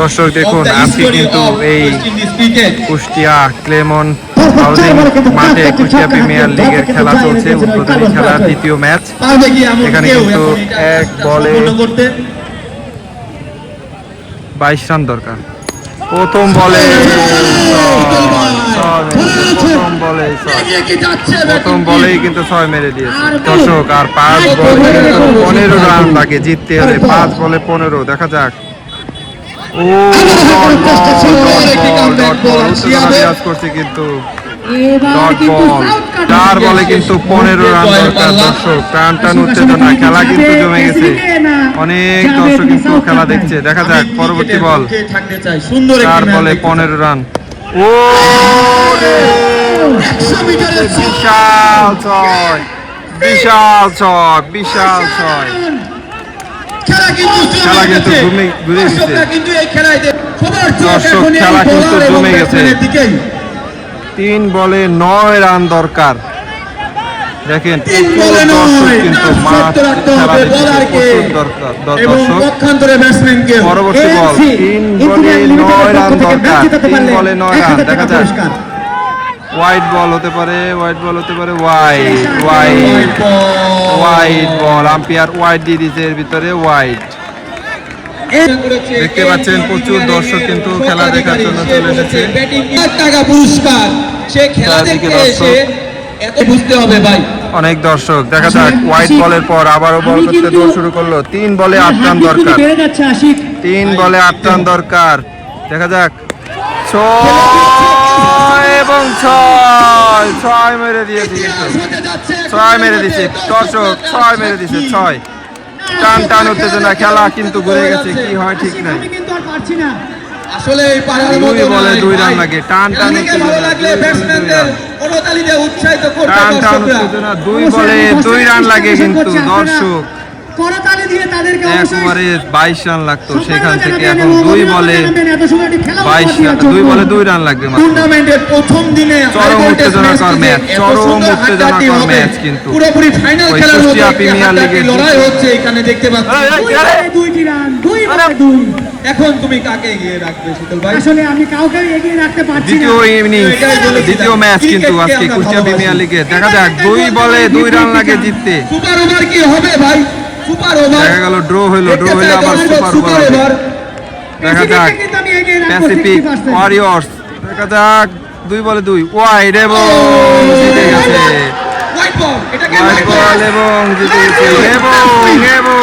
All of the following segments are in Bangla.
দর্শক দেখুন আজকে কিন্তু এই কুষ্টিয়া ক্লেমন হাউজিং মাঠে কুষ্টিয়া প্রিমিয়ার লিগের খেলা চলছে উদ্বোধনী খেলার দ্বিতীয় ম্যাচ। এখানে কিন্তু এক বলে বাইশ রান দরকার। প্রথম বলে প্রথম বলে প্রথম বলেই কিন্তু ছয় মেরে দিয়েছে। দর্শক আর পাঁচ বলে পনেরো রান লাগে জিততে হলে পাঁচ বলে পনেরো দেখা যাক। কিন্তু ডট বল চার বলে কিন্তু পনেরো রান দরকার দর্শক টান টান উত্তেজনা খেলা কিন্তু জমে গেছে অনেক দর্শক কিন্তু খেলা দেখছে দেখা যাক পরবর্তী বল চার বলে পনেরো রান ও বিশাল ছয় বিশাল ছয় বিশাল ছয় খেলা কিন্তু খেলা কিন্তু ঘুমে ঘুরে গেছে। কিন্তু এই খেলায় সবার চোখ এখন খেলা কিন্তু জমে গেছে। batsman এর দিকেই। তিন বলে নয় রান দরকার। দেখেন কিন্তু পরবর্তী বল। তিন বলে নয় রান দরকার। তিন বলে নয় রান দেখা পুরস্কার। হোয়াইট বল হতে পারে হোয়াইট বল হতে পারে white white white ball umpire white দিয়ে দিয়েছে এর ভিতরে হোয়াইট দেখতে পাচ্ছেন প্রচুর দর্শক কিন্তু খেলা দেখার জন্য চলে এসেছে। টাকা পুরস্কার সে খেলা দেখতে এসে এত বুঝতে হবে ভাই। অনেক দর্শক দেখা যাক হোয়াইট বলের পর আবারও বল করতে দৌড় শুরু করল। তিন বলে আট রান দরকার। তিন বলে আট রান দরকার। দেখা যাক। এবং ছয় ছয় মেরে দিয়েছে কিন্তু। ছয় মেরে দিছে দর্শক ছয় মেরে দিছে ছয়। টান টান উত্তেজনা খেলা কিন্তু ঘুরে গেছে কি হয় ঠিক নাই। আসলে এই পাড়ার মতো বলে দুই রান লাগে। টান টান খেলা ভালো লাগলে দুই ব্যাটসম্যানদের রান। উৎসাহিত করতে টান টান উত্তেজনা দুই বলে দুই রান লাগে কিন্তু দর্শক। করতালি দিয়ে তাদেরকে অবশ্যই একবারে বাইশ রান লাগতো সেখান থেকে। এখন দুই বলে জানাবেন এত সময় একটি খেলা বাইশ দুই বলে দুই রান লাগবে টুর্নামেন্টের প্রথম দিনে চরম উত্তেজনাকর ম্যাচ, এত চরম উত্তেজনাকর ম্যাচ কিন্তু। পুরোপুরি ফাইনাল খেলার মতো প্রিমিয়ার হাড্ডাহাড্ডি লড়াই দ্বিতীয়- হচ্ছে এখানে দেখতে পাচ্ছি। এই, এই, দুই বলে দুইটি রান দুই বলে দুই। এখন তুমি কাকে এগিয়ে রাখবে শীতল ভাই? আসলে আমি কাউকে এগিয়ে রাখতে পারছি না। দ্বিতীয় ইনিংস দ্বিতীয় ম্যাচ কিন্তু আজকে কুষ্টিয়া প্রিমিয়ার লিগে দেখা যাক দুই বলে দুই রান লাগে জিততে। সুপার ওভার কি হবে ভাই? সুপার ওভার দেখা গেল ড্র হইল ড্র আবার সুপার ওভার দেখা যাক। প্যাসিফিক 60% ওয়ারিয়র্স দেখা যাক দুই বলে দুই। ওয়াইড এবং জিতে গেছে। হোয়াইট বল এটাকে ওয়াইড হোয়াইট বল বল এবং জিতে গেছে। এবং এবং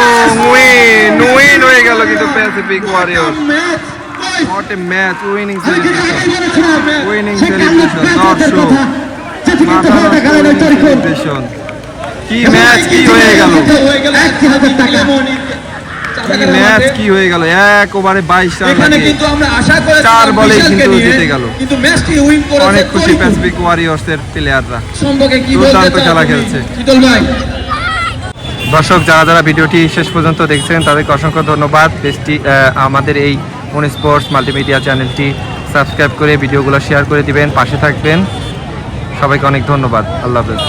উইন উইন হয়ে গেল কিন্তু প্যাসিফিক ওয়ারিয়র্স আমি কিন্তু সেলিব্রেশন Winning celebration, হয়ে winning। কি ম্যাচ কি হয়ে গেল? হয়ে গেল? এক হাজার টাকা। কি ম্যাচ কি হয়ে গেল? এক ওভারে বাইশ রান এখানে কিন্তু আমরা আশা করে চার বলেই কিন্তু জিতে গেল। কিন্তু ম্যাচটি উইন করেছে অনেক খুশি প্যাসিফিক ওয়ারিয়র্স এর প্লেয়াররা সম্পর্কে কি বলতে দুর্দান্ত খেলা খেলছে। শীতল ভাই। দর্শক যারা যারা ভিডিওটি শেষ পর্যন্ত দেখছেন তাদেরকে অসংখ্য ধন্যবাদ। বেশটি আমাদের এই মন স্পোর্টস মাল্টিমিডিয়া চ্যানেলটি সাবস্ক্রাইব করে ভিডিওগুলো শেয়ার করে দিবেন পাশে থাকবেন। সবাইকে অনেক ধন্যবাদ। আল্লাহ হাফেজ।